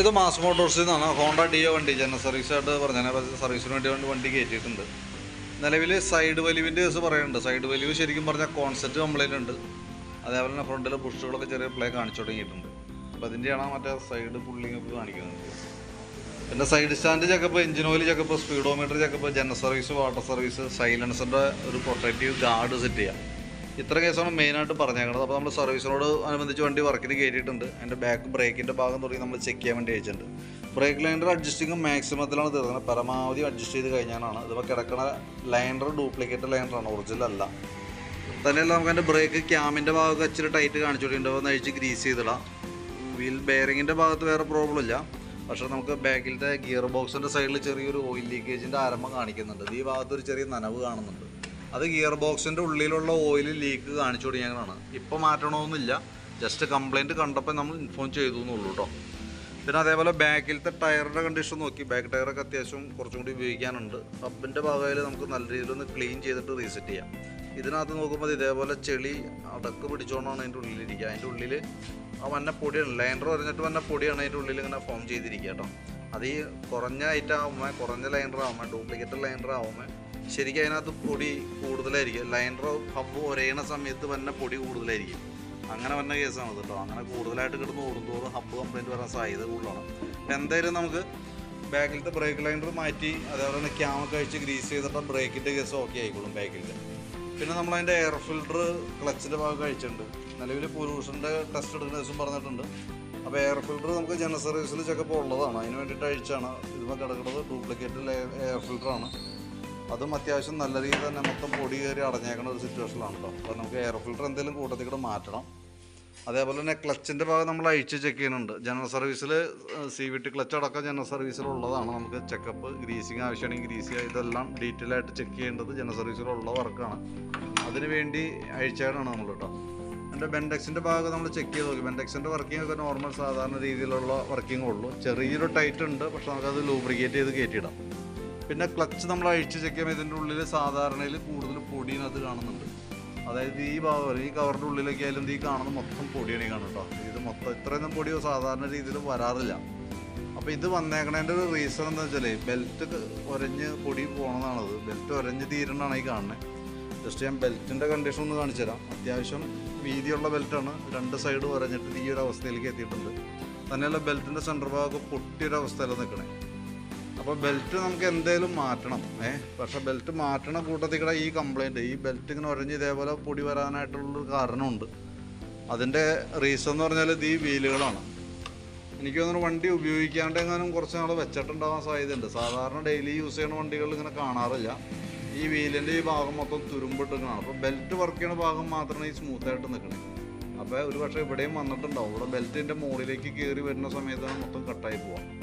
ഇത് മാസ് മോട്ടോഴ്സിൽ നിന്നാണ്. ഹോണ്ട ഡിയോ വണ്ടി ജനറൽ സർവീസ് ആയിട്ട് പറഞ്ഞാൽ സർവീസിന് വേണ്ടി വേണ്ടി വണ്ടി കയറ്റിയിട്ടുണ്ട്. നിലവിൽ സൈഡ് വലിവിന്റെ കേസ് പറയുന്നുണ്ട്. സൈഡ് വലിവ് ശരിക്കും പറഞ്ഞാൽ കോൺസെപ്റ്റ് കംപ്ലൈന്റ് ഉണ്ട്. അതേപോലെ തന്നെ ഫ്രണ്ടിൽ ബുഷുകളൊക്കെ ചെറിയ പ്ലേ കാണിച്ചു തുടങ്ങിയിട്ടുണ്ട്. അപ്പോൾ അതിന്റെയാണ് മറ്റേ സൈഡ് പുള്ളിങ് ഒക്കെ കാണിക്കുന്നത്. പിന്നെ side stand checkup engine oil checkup speedometer checkup general service water service സൈലൻസറിന്റെ ഒരു പ്രൊട്ടക്റ്റീവ് ഗാർഡ് സെറ്റ് ചെയ്യാം. ഇത്ര കേസാണ് മെയിനായിട്ട് പറഞ്ഞേക്കുന്നത് അപ്പോൾ നമ്മൾ സർവീസിനോട് അനുബന്ധിച്ച് വണ്ടി വർക്കിന് കയറ്റിയിട്ടുണ്ട് അതിന്റെ ബാക്ക് ബ്രേക്കിന്റെ ഭാഗം തുടങ്ങി നമ്മൾ ചെക്ക് ചെയ്യാൻ വേണ്ടി അയച്ചിട്ടുണ്ട് ബ്രേക്ക് ലൈനർ അഡ്ജസ്റ്റിംഗ് മാക്സിമത്തിലാണ് തീർക്കുന്നത് പരമാവധി അഡ്ജസ്റ്റ് ചെയ്ത് കഴിഞ്ഞാണ് ഇതിപ്പോൾ കിടക്കുന്ന ലൈനർ ഡ്യൂപ്ലിക്കേറ്റ് ലൈനറാണ് ഒറിജിനൽ അല്ല. തന്നെയല്ല നമുക്ക് അതിന്റെ ബ്രേക്ക് ക്യാമിന്റെ ഭാഗമൊക്കെ ഇച്ചിരി ടൈറ്റ് കാണിച്ചുകൊണ്ടിട്ടുണ്ട് ഒന്ന് അഴിച്ച് ഗ്രീസ് ചെയ്തിടാം. വീൽ ബെയറിങ്ങിന്റെ ഭാഗത്ത് വേറെ പ്രോബ്ലം ഇല്ല. പക്ഷേ നമുക്ക് ബാക്കിലത്തെ ഗിയർ ബോക്സിന്റെ സൈഡിൽ ചെറിയൊരു ഓയിൽ ലീക്കേജിന്റെ ആരംഭം കാണിക്കുന്നുണ്ട്. ഈ ഭാഗത്ത് ഒരു ചെറിയ നനവ് കാണുന്നുണ്ട്. അത് ഗിയർ ബോക്സിന്റെ ഉള്ളിലുള്ള ഓയിൽ ലീക്ക് കാണിച്ചു തുടങ്ങിയാണ് ഇപ്പോൾ മാറ്റണമെന്നില്ല ജസ്റ്റ് കംപ്ലൈന്റ് കണ്ടപ്പോൾ നമ്മൾ ഇൻഫോം ചെയ്തു എന്നുള്ളൂ കേട്ടോ പിന്നെ അതേപോലെ ബാക്കിലത്തെ ടയറിന്റെ കണ്ടീഷൻ നോക്കി. ബാക്ക് ടയറൊക്കെ അത്യാവശ്യം കുറച്ചും കൂടി ഉപയോഗിക്കാനുണ്ട്. ഹബിന്റെ ഭാഗമായാലും നമുക്ക് നല്ല രീതിയിലൊന്ന് ക്ലീൻ ചെയ്തിട്ട് റീസെറ്റ് ചെയ്യാം. ഇതിനകത്ത് നോക്കുമ്പോൾ ഇതേപോലെ ചെളി അടക്ക് പിടിച്ചോണ്ടാണ് അതിന്റെ ഉള്ളിലിരിക്കുക. അതിന്റെ ഉള്ളിൽ ആ വന്ന പൊടിയാണ്. ലൈനർ പറഞ്ഞിട്ട് വന്ന പൊടിയാണ് അതിന്റെ ഉള്ളിൽ ഇങ്ങനെ ഫോം ചെയ്തിരിക്കുക കേട്ടോ അത് ഈ കുറഞ്ഞ ഐറ്റം ആവുമ്പോൾ കുറഞ്ഞ ലൈനർ ആവുമ്പോൾ ഡ്യൂപ്ലിക്കേറ്റ് ലൈനർ ആകുമ്പോൾ ശരിക്കും അതിനകത്ത് പൊടി കൂടുതലായിരിക്കും. ലൈനർ ഹബ്ബ് ഒരേണ സമയത്ത് വന്ന പൊടി കൂടുതലായിരിക്കും. അങ്ങനെ വന്ന കേസാണ് കേട്ടോ. അങ്ങനെ കൂടുതലായിട്ട് കിടന്ന് ഓടുന്നതോടും ഹബ്ബ് കംപ്ലൈന്റ് വരാൻ സാധ്യത കൂടുതലാണ്. എന്തായാലും നമുക്ക് ബാക്കിലത്തെ ബ്രേക്ക് ലൈനർ മാറ്റി അതേപോലെ തന്നെ ക്യാമൊക്കെ അഴിച്ച് ഗ്രീസ് ചെയ്തിട്ട് ബ്രേക്കിന്റെ കേസ് ഓക്കെ ആയിക്കോളും ബാക്കിലത്തെ പിന്നെ നമ്മൾ അതിന്റെ എയർ ഫിൽട്ടർ ക്ലച്ചിന്റെ ഭാഗം കഴിച്ചിട്ടുണ്ട്. നിലവിൽ പൊല്യൂഷന്റെ ടെസ്റ്റ് എടുക്കുന്ന ദിവസം പറഞ്ഞിട്ടുണ്ട്. അപ്പോൾ എയർ ഫിൽട്ടർ നമുക്ക് ജനറൽ സർവീസിൽ ചെക്കപ്പ് ഉള്ളതാണ്. അതിന് വേണ്ടിയിട്ട് അഴിച്ചാണ്. ഇതുമ്പോൾ കിടക്കുന്നത് ഡ്യൂപ്ലിക്കേറ്റ് എയർ ഫിൽട്ടറാണ് അതും അത്യാവശ്യം നല്ല രീതിയിൽ തന്നെ മൊത്തം പൊടി കയറി അടഞ്ഞേക്കുന്ന ഒരു സിറ്റുവേഷനിലാണല്ലോ അപ്പോൾ നമുക്ക് എയർ ഫിൽട്ടർ എന്തെങ്കിലും കൂട്ടത്തിൽ കൂടെ മാറ്റണം. അതേപോലെ തന്നെ ക്ലച്ചിന്റെ ഭാഗം നമ്മൾ അഴിച്ച് ചെക്ക് ചെയ്യുന്നുണ്ട്. ജനറൽ സർവീസിൽ സി വി ടി ക്ലച്ച് അടക്കം ജനറൽ സർവീസിലുള്ളതാണ് നമുക്ക് ചെക്കപ്പ് ഗ്രീസിങ് ആവശ്യമാണെങ്കിൽ ഗ്രീസ് ചെയ്യുക. ഇതെല്ലാം ഡീറ്റെയിൽ ആയിട്ട് ചെക്ക് ചെയ്യേണ്ടത് ജനറൽ സർവീസിലുള്ള വർക്കാണ് അതിന് വേണ്ടി അഴിച്ചാണ് നമ്മൾ കേട്ടോ എന്റെ ബെൻഡെക്സിന്റെ ഭാഗം നമ്മൾ ചെക്ക് ചെയ്ത് നോക്കി. ബെൻഡെക്സിന്റെ വർക്കിംഗ് ഒക്കെ നോർമൽ സാധാരണ രീതിയിലുള്ള വർക്കിംഗ് ഉള്ളൂ. ചെറിയൊരു ടൈറ്റ് ഉണ്ട്. പക്ഷെ നമുക്കത് ലൂബ്രിക്കേറ്റ് ചെയ്ത് കയറ്റിയിടാം പിന്നെ ക്ലച്ച് നമ്മൾ അഴിച്ച് ചെക്ക് ചെയ്യുമ്പോൾ ഇതിന്റെ ഉള്ളിൽ സാധാരണയിൽ കൂടുതൽ പൊടിയിനകത്ത് കാണുന്നുണ്ട്. അതായത് ഈ ഭാഗം ഈ കവറിന്റെ ഉള്ളിലൊക്കെ ആയാലും ഈ കാണുന്ന മൊത്തം പൊടിയാണ് ഈ കാണും കേട്ടോ ഇത് മൊത്തം ഇത്രയൊന്നും പൊടിയോ സാധാരണ രീതിയിൽ വരാറില്ല. അപ്പോൾ ഇത് വന്നേക്കണതിന്റെ ഒരു റീസൺ എന്താ വെച്ചാൽ ബെൽറ്റ് ഒരഞ്ഞ് പൊടി പോകണമെന്നാണത് ബെൽറ്റ് ഒരഞ്ഞ് തീരണമാണ് ഈ കാണുന്നത് ജസ്റ്റ് ഞാൻ ബെൽറ്റിന്റെ കണ്ടീഷൻ ഒന്ന് കാണിച്ചു തരാം. അത്യാവശ്യം വീതിയുള്ള ബെൽറ്റാണ് രണ്ട് സൈഡ് വരഞ്ഞിട്ട് ഈ ഒരു അവസ്ഥയിലേക്ക് എത്തിയിട്ടുണ്ട്. തന്നെയല്ല ബെൽറ്റിന്റെ സെന്റർ ഭാഗമൊക്കെ പൊട്ടിയൊരവസ്ഥയിലാണ് നിൽക്കണേ അപ്പോൾ ബെൽറ്റ് നമുക്ക് എന്തേലും മാറ്റണം ഏ? പക്ഷേ ബെൽറ്റ് മാറ്റണ കൂട്ടത്തിൽ കൂടെ ഈ കംപ്ലൈന്റ് ഈ ബെൽറ്റ് ഇങ്ങനെ ഉരഞ്ഞ് ഇതേപോലെ പൊടി വരാനായിട്ടുള്ളൊരു കാരണമുണ്ട്. അതിന്റെ റീസൺ എന്ന് പറഞ്ഞാൽ ഇത് ഈ വീലുകളാണ്. എനിക്ക് തോന്നുന്നു വണ്ടി ഉപയോഗിക്കാണ്ട് എങ്ങാനും കുറച്ച് നാൾ വെച്ചിട്ടുണ്ടാവാൻ സാധ്യതയുണ്ട്. സാധാരണ ഡെയിലി യൂസ് ചെയ്യുന്ന വണ്ടികൾ ഇങ്ങനെ കാണാറില്ല. ഈ വീലിന്റെ ഈ ഭാഗം മൊത്തം തുരുമ്പിട്ടിരിക്കണം അപ്പോൾ ബെൽറ്റ് വർക്ക് ചെയ്യുന്ന ഭാഗം മാത്രമാണ് ഈ സ്മൂത്തായിട്ട് നിൽക്കണേ. അപ്പോൾ ഒരു പക്ഷേ ഇവിടെയും വന്നിട്ടുണ്ടാവും. ഇവിടെ ബെൽറ്റിന്റെ മുകളിലേക്ക് കയറി വരുന്ന സമയത്താണ് മൊത്തം കട്ടായി പോവാം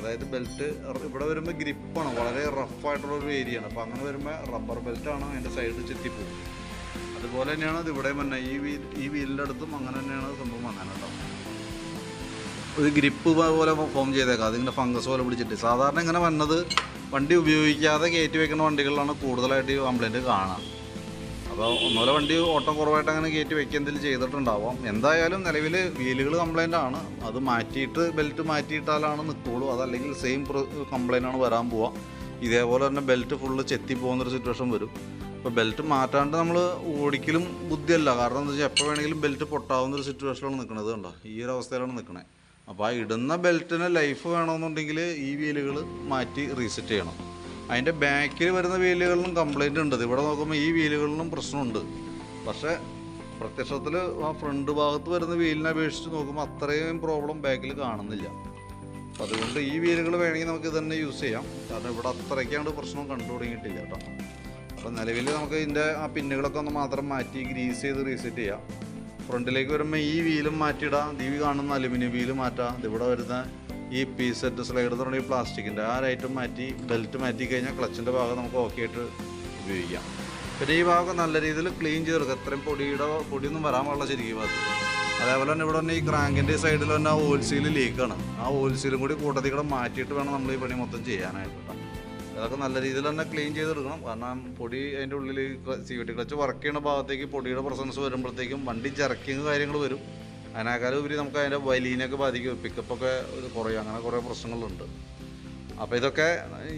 അതായത് ബെൽറ്റ് ഇവിടെ വരുമ്പോൾ ഗ്രിപ്പാണ് വളരെ റഫായിട്ടുള്ള ഒരു ഏരിയ ആണ്. അപ്പോൾ അങ്ങനെ വരുമ്പോൾ റബ്ബർ ബെൽറ്റാണ് അതിന്റെ സൈഡിൽ ചെത്തിപ്പോകും അതുപോലെ തന്നെയാണ് അത് ഇവിടെ തന്നെ ഈ വീൽ ഈ വീലിന്റെ അടുത്തും അങ്ങനെ തന്നെയാണ് സംഭവം വന്നത് കേട്ടോ ഒരു ഗ്രിപ്പ് പോലെ ഫോം ചെയ്തേക്കാം. അതിങ്ങനെ ഫംഗസ് പോലെ പിടിച്ചിട്ട്. സാധാരണ ഇങ്ങനെ വന്നത് വണ്ടി ഉപയോഗിക്കാതെ കയറ്റി വെക്കുന്ന വണ്ടികളിലാണ് കൂടുതലായിട്ട് ഈ കംപ്ലൈന്റ് കാണാം. അപ്പോൾ ഒന്നുമല്ല വണ്ടി ഓട്ടം കുറവായിട്ട് അങ്ങനെ കയറ്റി വെക്കുക എന്തെങ്കിലും ചെയ്തിട്ടുണ്ടാവാം. എന്തായാലും നിലവിൽ വീലുകൾ കംപ്ലൈന്റ് ആണ്. അത് മാറ്റിയിട്ട് ബെൽറ്റ് മാറ്റിയിട്ടാലാണ് നിൽക്കുള്ളൂ അതല്ലെങ്കിൽ സെയിം കംപ്ലൈന്റ് ആണ് വരാൻ പോവുക ഇതേപോലെ തന്നെ ബെൽറ്റ് ഫുള്ള് ചെത്തി പോകുന്നൊരു സിറ്റുവേഷൻ വരും. അപ്പോൾ ബെൽറ്റ് മാറ്റാണ്ട് നമ്മൾ ഓടിക്കലും ബുദ്ധിയല്ല. കാരണം എന്താ വെച്ചാൽ എപ്പോൾ വേണമെങ്കിലും ബെൽറ്റ് പൊട്ടാവുന്ന ഒരു സിറ്റുവേഷനിലാണ് നിൽക്കുന്നത് കണ്ടോ? ഈ ഒരു അവസ്ഥയിലാണ് നിൽക്കുന്നത് അപ്പോൾ ആ ഇടുന്ന ബെൽറ്റിന് ലൈഫ് വേണമെന്നുണ്ടെങ്കിൽ ഈ വീലുകൾ മാറ്റി റീസെറ്റ് ചെയ്യണം. അതിന്റെ ബാക്കിൽ വരുന്ന വീലുകളിലും കംപ്ലൈന്റ് ഉണ്ട്. ഇവിടെ നോക്കുമ്പോൾ ഈ വീലുകളിലും പ്രശ്നമുണ്ട്. പക്ഷേ പ്രത്യക്ഷത്തിൽ ആ ഫ്രണ്ട് ഭാഗത്ത് വരുന്ന വീലിനെ അപേക്ഷിച്ച് നോക്കുമ്പോൾ അത്രയും പ്രോബ്ലം ബാക്കിൽ കാണുന്നില്ല. അപ്പം അതുകൊണ്ട് ഈ വീലുകൾ വേണമെങ്കിൽ നമുക്ക് ഇത് തന്നെ യൂസ് ചെയ്യാം. കാരണം ഇവിടെ അത്രയ്ക്കാണ്ട് പ്രശ്നം കണ്ടു തുടങ്ങിയിട്ടില്ല കേട്ടോ. അപ്പം നിലവിൽ നമുക്ക് ഇതിന്റെ ആ പിന്നുകളൊക്കെ ഒന്ന് മാത്രം മാറ്റി ഗ്രീസ് ചെയ്ത് റീസെറ്റ് ചെയ്യാം. ഫ്രണ്ടിലേക്ക് വരുമ്പോൾ ഈ വീലും മാറ്റിയിടാം. ദീവി കാണുന്ന അലുമിനിയം വീൽ മാറ്റാം. ഇതിവിടെ വരുന്ന ഈ പി സെറ്റ് സ്ലൈഡ് തുടങ്ങിയ പ്ലാസ്റ്റിക്കിന്റെ ആ ഐറ്റം മാറ്റി ബെൽറ്റ് മാറ്റി കഴിഞ്ഞാൽ ക്ലച്ചിന്റെ ഭാഗം നമുക്ക് ഓക്കെ ആയിട്ട് ഉപയോഗിക്കാം. പിന്നെ ഈ ഭാഗം നല്ല രീതിയിൽ ക്ലീൻ ചെയ്തെടുക്കുക എത്രയും പൊടിയുടെ പൊടിയൊന്നും വരാൻ പാടില്ല ശരിക്കും ഭാഗത്ത്. അതേപോലെ തന്നെ ഇവിടെ തന്നെ ഈ ക്രാങ്കിന്റെ സൈഡിൽ തന്നെ ആ ഓയിൽ സീൽ ലീക്കാണ് ആ ഓയിൽ സീലും കൂടി കൂട്ടത്തിൽ കൂടെ മാറ്റിയിട്ട് വേണം നമ്മൾ ഈ പണി മൊത്തം ചെയ്യാനായിട്ട് അതൊക്കെ നല്ല രീതിയിൽ തന്നെ ക്ലീൻ ചെയ്തെടുക്കണം കാരണം പൊടി അതിന്റെ ഉള്ളിൽ C V T clutch work ചെയ്യുന്ന ഭാഗത്തേക്ക് പൊടിയുടെ പ്രസൻസ് വരുമ്പോഴത്തേക്കും വണ്ടി ജർക്കിങ് കാര്യങ്ങൾ വരും. അതിനേക്കാളും ഉപരി നമുക്ക് അതിന്റെ വലിയനൊക്കെ ബാധിക്കും. പിക്കപ്പൊക്കെ കുറയും. അങ്ങനെ കുറേ പ്രശ്നങ്ങളുണ്ട്. അപ്പോൾ ഇതൊക്കെ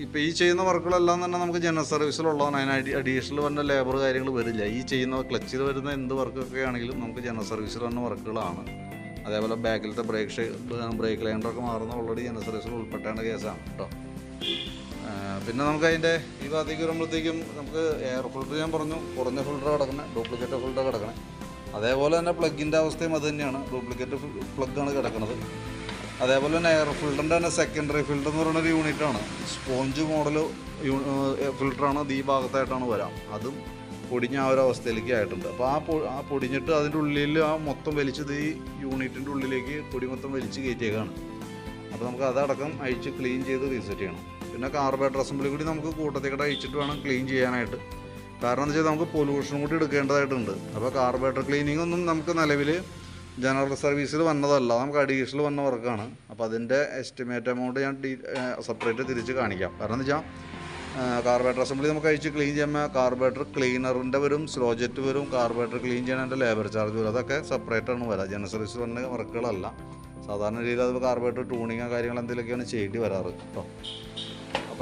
ഇപ്പോൾ ഈ ചെയ്യുന്ന വർക്കുകളെല്ലാം തന്നെ നമുക്ക് ജനറൽ സർവീസിലുള്ളതാണ് അതിന് അഡി അഡീഷണൽ വരുന്ന ലേബർ കാര്യങ്ങൾ വരില്ല. ഈ ചെയ്യുന്ന ക്ലച്ചിൽ വരുന്ന എന്ത് വർക്കൊക്കെ ആണെങ്കിലും നമുക്ക് ജനറൽ സർവീസിൽ വരുന്ന വർക്കുകളാണ് അതേപോലെ ബാക്കിലത്തെ ബ്രേക്ക് ബ്രേക്ക് ലൈൻഡറൊക്കെ മാറുന്ന ഓൾറെഡി ജനറൽ സർവീസിൽ ഉൾപ്പെട്ടേണ്ട കേസാണ് കേട്ടോ പിന്നെ നമുക്ക് അതിന്റെ ഈ ഭാഗത്തേക്ക് വരുമ്പോഴത്തേക്കും നമുക്ക് എയർ ഫിൽട്ടർ ഞാൻ പറഞ്ഞു. കുറഞ്ഞ ഫിൽട്ടർ കിടക്കണേ. ഡ്യൂപ്ലിക്കേറ്റ് ഫിൽട്ടർ കിടക്കണേ. അതേപോലെ തന്നെ പ്ലഗിന്റെ അവസ്ഥയും അത് തന്നെയാണ്. ഡ്യൂപ്ലിക്കേറ്റ് പ്ലഗാണ് കിടക്കുന്നത്. അതേപോലെ തന്നെ എയർ ഫിൽറ്ററിന്റെ തന്നെ സെക്കൻഡറി ഫിൽറ്റർ എന്ന് പറയുന്ന ഒരു യൂണിറ്റാണ് സ്പോഞ്ച് മോഡൽ ഫിൽറ്ററാണ് അത് ഈ ഭാഗത്തായിട്ടാണ് വരാം. അതും പൊടിഞ്ഞ ആ ഒരു അവസ്ഥയിലേക്ക് ആയിട്ടുണ്ട്. അപ്പോൾ ആ പൊ ആ പൊടിഞ്ഞിട്ട് അതിന്റെ ഉള്ളിൽ ആ മൊത്തം വലിച്ചത് ഈ യൂണിറ്റിന്റെ ഉള്ളിലേക്ക് പൊടി മൊത്തം വലിച്ച് കയറ്റിയേക്കാണ്. അപ്പോൾ നമുക്ക് അതടക്കം അഴിച്ച് ക്ലീൻ ചെയ്ത് റീസെറ്റ് ചെയ്യണം. പിന്നെ കാർബേറ്റർ അസംബ്ലി കൂടി നമുക്ക് കൂട്ടത്തേക്കിട്ട് അഴിച്ചിട്ട് വേണം ക്ലീൻ ചെയ്യാനായിട്ട്. കാരണം എന്താ വെച്ചാൽ നമുക്ക് പൊല്യൂഷൻ കൂടി എടുക്കേണ്ടതായിട്ടുണ്ട്. അപ്പോൾ കാർബറേറ്റർ ക്ലീനിങ് ഒന്നും നമുക്ക് നിലവിൽ ജനറൽ സർവീസിൽ വന്നതല്ല. നമുക്ക് അഡീഷണൽ വന്ന വർക്കാണ്. അപ്പോൾ അതിന്റെ എസ്റ്റിമേറ്റ് എമൗണ്ട് ഞാൻ ഡീ സെപ്പറേറ്റ് തിരിച്ച് കാണിക്കാം. കാരണം എന്താ വെച്ചാൽ കാർബറേറ്റർ അസംബ്ലി നമുക്ക് അഴിച്ച് ക്ലീൻ ചെയ്യുമ്പോൾ കാർബറേറ്റർ ക്ലീനറിന്റെ വരും സ്ലോജറ്റ് വരും കാർബറേറ്റർ ക്ലീൻ ചെയ്യണതിന്റെ ലേബർ ചാർജ് വരും. അതൊക്കെ സെപ്പറേറ്റാണ് വരിക ജനറൽ സർവീസ് വന്ന വർക്കുകളല്ല. സാധാരണ രീതിയിൽ അത് കാർബേറ്റർ ട്യൂണിങ്ങോ കാര്യങ്ങൾ എന്തെങ്കിലുമൊക്കെയാണ് ചെയ്യേണ്ടി വരാറ്. കേട്ടോ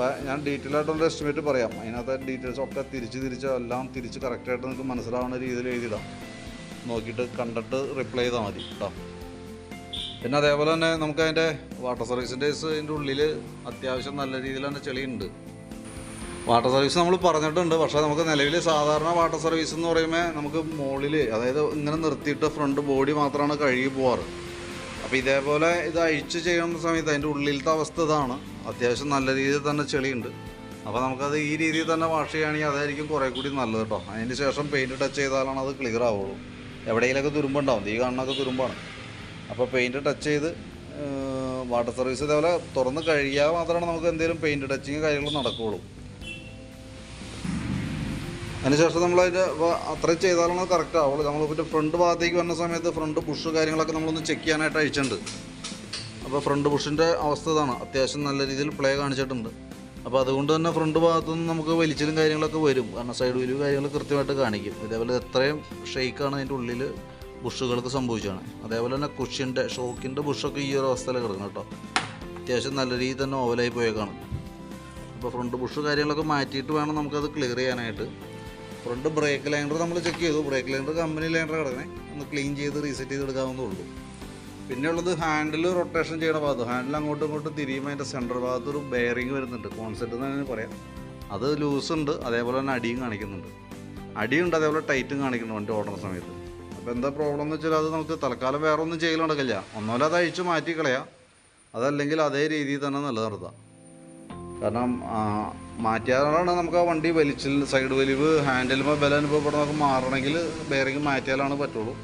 അപ്പോൾ ഞാൻ ഡീറ്റെയിൽ ആയിട്ടുള്ള എസ്റ്റിമേറ്റ് പറയാം. അതിനകത്ത് ഡീറ്റെയിൽസ് ഒക്കെ തിരിച്ച് തിരിച്ച് എല്ലാം തിരിച്ച് കറക്റ്റായിട്ട് നിങ്ങൾക്ക് മനസ്സിലാവുന്ന രീതിയിൽ എഴുതിയിടാം. നോക്കിയിട്ട് കണ്ടിട്ട് റിപ്ലൈ ചെയ്താൽ മതി കേട്ടോ പിന്നെ അതേപോലെ തന്നെ നമുക്ക് അതിന്റെ വാട്ടർ സർവീസിന്റെ ഇതിന്റെ ഉള്ളിൽ അത്യാവശ്യം നല്ല രീതിയിൽ തന്നെ ചെളിയുണ്ട്. വാട്ടർ സർവീസ് നമ്മൾ പറഞ്ഞിട്ടുണ്ട്. പക്ഷേ നമുക്ക് നിലവിൽ സാധാരണ വാട്ടർ സർവീസ് എന്ന് പറയുമ്പോൾ നമുക്ക് മുകളിൽ അതായത് ഇങ്ങനെ നിർത്തിയിട്ട് ഫ്രണ്ട് ബോഡി മാത്രമാണ് കഴുകി പോവാറ്. അപ്പോൾ ഇതേപോലെ ഇത് അഴിച്ച് ചെയ്യുന്ന സമയത്ത് അതിന്റെ ഉള്ളിലത്തെ അവസ്ഥ ഇതാണ്. അത്യാവശ്യം നല്ല രീതിയിൽ തന്നെ ചെളിയുണ്ട്. അപ്പോൾ നമുക്കത് ഈ രീതിയിൽ തന്നെ വാഷ് ചെയ്യുകയാണെങ്കിൽ അതായിരിക്കും കുറേ കൂടി നല്ലത് കേട്ടോ അതിന് ശേഷം പെയിന്റ് ടച്ച് ചെയ്താലാണ് അത് ക്ലിയർ ആവുള്ളൂ. എവിടെയെങ്കിലൊക്കെ തുരുമ്പുണ്ടാവും ഈ കാണുന്നൊക്കെ തുരുമ്പാണ്. അപ്പോൾ പെയിന്റ് ടച്ച് ചെയ്ത് വാട്ടർ സർവീസ് ഇതേപോലെ തുറന്ന് കഴുകിയാൽ മാത്രമാണ് നമുക്ക് എന്തെങ്കിലും പെയിന്റ് ടച്ചിങ് കാര്യങ്ങൾ നടക്കുകയുള്ളൂ. അതിനുശേഷം നമ്മൾ അതിന്റെ അത്രയും ചെയ്താലാണ് കറക്റ്റ് ആവുള്ളൂ. നമ്മൾ പിന്നെ ഫ്രണ്ട് ഭാഗത്തേക്ക് വന്ന സമയത്ത് ഫ്രണ്ട് പുഷ് കാര്യങ്ങളൊക്കെ നമ്മളൊന്ന് ചെക്ക് ചെയ്യാനായിട്ട് അയച്ചിട്ടുണ്ട്. അപ്പോൾ ഫ്രണ്ട് ബുഷിന്റെ അവസ്ഥ ഇതാണ്. അത്യാവശ്യം നല്ല രീതിയിൽ പ്ലേ കാണിച്ചിട്ടുണ്ട്. അപ്പോൾ അതുകൊണ്ട് തന്നെ ഫ്രണ്ട് ഭാഗത്തുനിന്ന് നമുക്ക് വലിച്ചിലും കാര്യങ്ങളൊക്കെ വരും. കാരണം സൈഡ് വലിയ കാര്യങ്ങൾ കൃത്യമായിട്ട് കാണിക്കും. ഇതേപോലെ എത്രയും ഷെയ്ക്കാണ് അതിന്റെ ഉള്ളിൽ ബുഷുകൾക്ക് സംഭവിച്ചാണ് അതേപോലെ തന്നെ കുഷ്യന്റെ ഷോക്കിന്റെ ബുഷൊക്കെ ഈ ഒരു അവസ്ഥയിൽ കിടക്കുന്നു കേട്ടോ. അത്യാവശ്യം നല്ല രീതിയിൽ തന്നെ ഓവലായി പോയേക്കാണ്. അപ്പോൾ ഫ്രണ്ട് ബുഷ് കാര്യങ്ങളൊക്കെ മാറ്റിയിട്ട് വേണം നമുക്കത് ക്ലിയർ ചെയ്യാനായിട്ട്. ഫ്രണ്ട് ബ്രേക്ക് ലൈനർ നമ്മൾ ചെക്ക് ചെയ്തു. ബ്രേക്ക് ലൈനർ കമ്പനി ലൈനർ കിടക്കണേ. ഒന്ന് ക്ലീൻ ചെയ്ത് റീസെറ്റ് ചെയ്ത് എടുക്കാവുന്നേ ഉള്ളൂ. പിന്നെ ഉള്ളത് ഹാൻഡിൽ റൊട്ടേഷൻ ചെയ്യണ ഭാഗത്ത്. ഹാൻഡിൽ അങ്ങോട്ടും ഇങ്ങോട്ടും തിരിയുമ്പോൾ അതിന്റെ സെന്റർ ഭാഗത്ത് ഒരു ബെയറിങ് വരുന്നുണ്ട്. കോൺസെപ്റ്റ് എന്ന് തന്നെ പറയാം. അത് ലൂസ് ഉണ്ട്. അതേപോലെ തന്നെ അടിയും കാണിക്കുന്നുണ്ട്. അടിയുണ്ട് അതേപോലെ ടൈറ്റും കാണിക്കുന്നുണ്ട് വണ്ടി ഓടുന്ന സമയത്ത്. അപ്പോൾ എന്താ പ്രോബ്ലം എന്ന് വെച്ചാൽ അത് നമുക്ക് തൽക്കാലം വേറെ ഒന്നും ചെയ്യൽ നടക്കില്ല. ഒന്നുമല്ല അത് അഴിച്ച് മാറ്റി കളയാം അതല്ലെങ്കിൽ അതേ രീതിയിൽ തന്നെ നിലനിർത്താം. കാരണം മാറ്റിയാലാണ് നമുക്ക് ആ വണ്ടി വലിച്ചിൽ സൈഡ് വലിവ് ഹാൻഡിലുമ്പോൾ ബലം അനുഭവപ്പെടുന്നതൊക്കെ മാറണമെങ്കിൽ ബെയറിങ് മാറ്റിയാലാണ് പറ്റുള്ളൂ.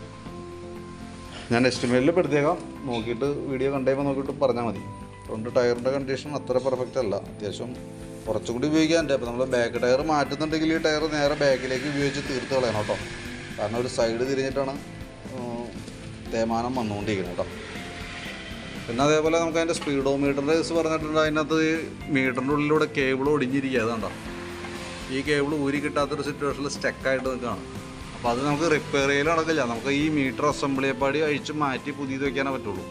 ഞാൻ എസ്റ്റിമേറ്റിൽ പെടുത്തേക്കാം നോക്കിയിട്ട് വീഡിയോ കണ്ടുമ്പോൾ നോക്കിയിട്ട് പറഞ്ഞാൽ മതി. ഫ്രണ്ട് ടയറിന്റെ കണ്ടീഷൻ അത്ര പെർഫെക്റ്റ് അല്ല. അത്യാവശ്യം കുറച്ചുകൂടി ഉപയോഗിക്കാനുണ്ട്. അപ്പോൾ നമ്മൾ ബാക്ക് ടയർ മാറ്റുന്നുണ്ടെങ്കിൽ ഈ ടയർ നേരെ ബാക്കിലേക്ക് ഉപയോഗിച്ച് തീർത്ത് കളയണം കേട്ടോ. കാരണം ഒരു സൈഡ് തിരിഞ്ഞിട്ടാണ് തേമാനം വന്നുകൊണ്ടിരിക്കുന്നത് കേട്ടോ. പിന്നെ അതേപോലെ നമുക്ക് അതിന്റെ സ്പീഡോമീറ്ററിന്റെ കേസ് പറഞ്ഞിട്ടുണ്ട്. അതിനകത്ത് മീറ്ററിന്റെ ഉള്ളിലൂടെ കേബിൾ ഒടിഞ്ഞിരിക്കുക അതുകൊണ്ടോ ഈ കേബിൾ ഊരി കിട്ടാത്തൊരു സിറ്റുവേഷനിൽ സ്റ്റക്കായിട്ട് നിൽക്കുകയാണ്. അപ്പോൾ അത് നമുക്ക് റിപ്പയർ ചെയ്യൽ നടക്കില്ല. നമുക്ക് ഈ മീറ്റർ അസംബ്ലിയെപ്പാടി അഴിച്ച് മാറ്റി പുതിയത് വയ്ക്കാനേ പറ്റുള്ളൂ.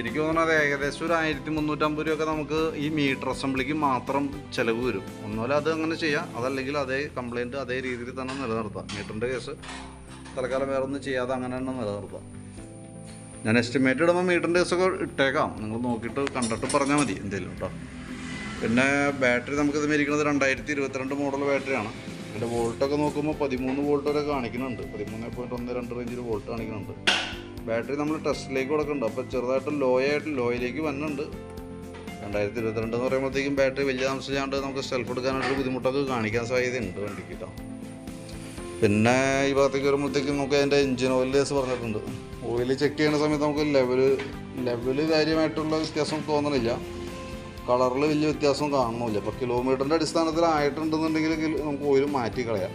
എനിക്ക് തോന്നുന്നത് ഏകദേശം ഒരു ആയിരത്തി മുന്നൂറ്റമ്പത് രൂപയൊക്കെ നമുക്ക് ഈ മീറ്റർ അസംബ്ലിക്ക് മാത്രം ചിലവ് വരും. ഒന്നുമല്ല അത് അങ്ങനെ ചെയ്യാം. അതല്ലെങ്കിൽ അതേ കംപ്ലയിന്റ് അതേ രീതിയിൽ തന്നെ നിലനിർത്താം. മീറ്ററിന്റെ കേസ് തൽക്കാലം വേറെ ഒന്നും ചെയ്യാതെ അങ്ങനെ തന്നെ നിലനിർത്താം. ഞാൻ എസ്റ്റിമേറ്റ് ഇടുമ്പോൾ മീറ്ററിന്റെ കേസൊക്കെ ഇട്ടേക്കാം. നിങ്ങൾ നോക്കിയിട്ട് കണ്ടിട്ട് പറഞ്ഞാൽ മതി എന്തെങ്കിലും കേട്ടോ പിന്നെ ബാറ്ററി നമുക്കിത് മേടിക്കുന്നത് രണ്ടായിരത്തി ഇരുപത്തിരണ്ട് മോഡൽ ബാറ്ററിയാണ് അതിന്റെ വോൾട്ടൊക്കെ നോക്കുമ്പോൾ പതിമൂന്ന് വോൾട്ട് വരെ കാണിക്കുന്നുണ്ട്. പതിമൂന്ന് പോയിന്റ് ഒന്ന് രണ്ട് റേഞ്ചിൽ വോൾട്ട് കാണിക്കുന്നുണ്ട്. ബാറ്ററി നമ്മൾ ടെസ്റ്റിലേക്ക് കൊടുക്കുന്നുണ്ട്. അപ്പോൾ ചെറുതായിട്ട് ലോ ആയിട്ട് ലോയിലേക്ക് വന്നുണ്ട് രണ്ടായിരത്തി ഇരുപത്തിരണ്ട് എന്ന് പറയുമ്പോഴത്തേക്കും ബാറ്ററി വലിയ താമസിച്ചാണ്ട് നമുക്ക് സെൽഫ് എടുക്കാനായിട്ട് ബുദ്ധിമുട്ടൊക്കെ കാണിക്കാൻ സാധ്യതയുണ്ട് വണ്ടിക്ക് കേട്ടോ പിന്നെ ഈ ഭാഗത്തേക്ക് വരുമ്പോഴത്തേക്കും നമുക്ക് അതിന്റെ എഞ്ചിൻ ഓയിൽ കേസ് പറഞ്ഞിട്ടുണ്ട്. ഓയിൽ ചെക്ക് ചെയ്യുന്ന സമയത്ത് നമുക്ക് ലെവൽ ലെവൽ കാര്യമായിട്ടുള്ള വ്യത്യാസം തോന്നണില്ല. കളറിൽ വലിയ വ്യത്യാസം കാണുന്നില്ല. ഇപ്പോൾ കിലോമീറ്ററിന്റെ അടിസ്ഥാനത്തിൽ ആയിട്ടുണ്ടെന്നുണ്ടെങ്കിൽ നമുക്ക് ഓയിൽ മാറ്റി കളയാം.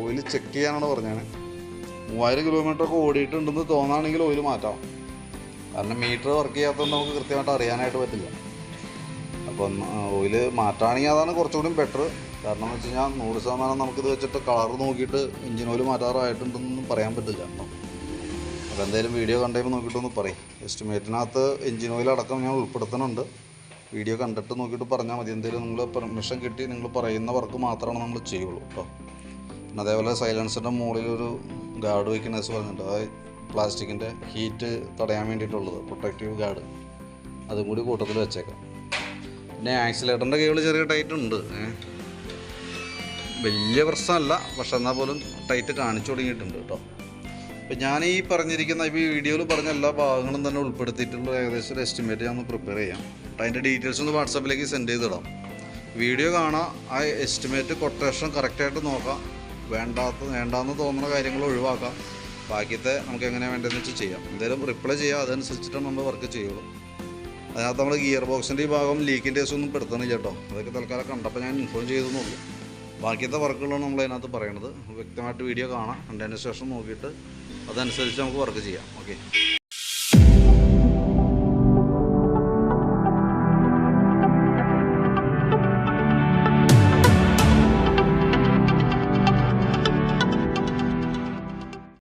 ഓയിൽ ചെക്ക് ചെയ്യാനാണ് പറഞ്ഞത്. മൂവായിരം കിലോമീറ്റർ ഒക്കെ ഓടിയിട്ടുണ്ടെന്ന് തോന്നുകയാണെങ്കിൽ ഓയിൽ മാറ്റാം കാരണം മീറ്റർ വർക്ക് ചെയ്യാത്തതുകൊണ്ട് നമുക്ക് കൃത്യമായിട്ട് അറിയാനായിട്ട് പറ്റില്ല. അപ്പം ഓയിൽ മാറ്റുകയാണെങ്കിൽ അതാണ് കുറച്ചുകൂടി ബെറ്റർ കാരണം വെച്ച് കഴിഞ്ഞാൽ നൂറ് ശതമാനം നമുക്കിത് വെച്ചിട്ട് കളർ നോക്കിയിട്ട് എഞ്ചിൻ ഓയിൽ മാറ്റാറായിട്ടുണ്ടെന്നൊന്നും പറയാൻ പറ്റില്ല. കേട്ടോ അപ്പോൾ എന്തായാലും വീഡിയോ കണ്ടേ നോക്കിയിട്ടൊന്ന് പറയും. എസ്റ്റിമേറ്റിനകത്ത് എഞ്ചിൻ ഓയിൽ അടക്കം ഞാൻ ഉൾപ്പെടുത്തുന്നുണ്ട്. വീഡിയോ കണ്ടിട്ട് നോക്കിയിട്ട് പറഞ്ഞാൽ മതി. എന്തെങ്കിലും നിങ്ങൾ പെർമിഷൻ കിട്ടി നിങ്ങൾ പറയുന്ന വർക്ക് മാത്രമാണ് നമ്മൾ ചെയ്യുള്ളൂ കേട്ടോ പിന്നെ അതേപോലെ സൈലൻസിന്റെ മുകളിൽ ഒരു ഗാർഡ് വയ്ക്കുന്ന പറഞ്ഞിട്ടുണ്ട്. അത് പ്ലാസ്റ്റിക്കിന്റെ ഹീറ്റ് തടയാൻ വേണ്ടിയിട്ടുള്ളത് പ്രൊട്ടക്റ്റീവ് ഗാർഡ് അതും കൂടി കൂട്ടത്തിൽ വെച്ചേക്കാം. പിന്നെ ആക്സിലേറ്ററിന്റെ കേബിൾ ചെറിയ ടൈറ്റുണ്ട് ഏ. വലിയ പ്രശ്നമല്ല. പക്ഷെ എന്നാൽ പോലും ടൈറ്റ് കാണിച്ചു തുടങ്ങിയിട്ടുണ്ട് കേട്ടോ. അപ്പം ഞാൻ ഈ പറഞ്ഞിരിക്കുന്ന ഈ വീഡിയോയിൽ പറഞ്ഞ എല്ലാ ഭാഗങ്ങളും തന്നെ ഉൾപ്പെടുത്തിയിട്ടുള്ള ഏകദേശം ഒരു എസ്റ്റിമേറ്റ് ഞാൻ ഒന്ന് പ്രിപ്പയർ ചെയ്യാം. അതിന്റെ ഡീറ്റെയിൽസ് ഒന്ന് വാട്സാപ്പിലേക്ക് സെൻഡ് ചെയ്തിടാം. വീഡിയോ കാണാം ആ എസ്റ്റിമേറ്റ് കൊട്ടേഷൻ കറക്റ്റായിട്ട് നോക്കാം. വേണ്ടാത്ത വേണ്ടാന്ന് തോന്നുന്ന കാര്യങ്ങൾ ഒഴിവാക്കാം. ബാക്കിയത്തെ നമുക്ക് എങ്ങനെ വേണ്ടതെന്ന് വെച്ച് ചെയ്യാം. എന്തായാലും റിപ്ലൈ ചെയ്യാം. അതനുസരിച്ചിട്ടാണ് നമ്മൾ വർക്ക് ചെയ്യുള്ളൂ. അതിനകത്ത് നമ്മൾ ഗിയർ ബോക്സിന്റെ ഈ ഭാഗം ലീക്കിന്റെ ഒന്നും പെടുത്തണില്ല കേട്ടോ. അതൊക്കെ തൽക്കാലം കണ്ടപ്പോൾ ഞാൻ ഇൻഫോം ചെയ്തെന്നുള്ളൂ ബാക്കിയത്തെ വർക്കുകളാണ് നമ്മൾ അതിനകത്ത് പറയണത്. വ്യക്തമായിട്ട് വീഡിയോ കാണാം. കണ്ടതിന് ശേഷം നോക്കിയിട്ട് അതനുസരിച്ച് നമുക്ക് വർക്ക് ചെയ്യാം. ഓക്കെ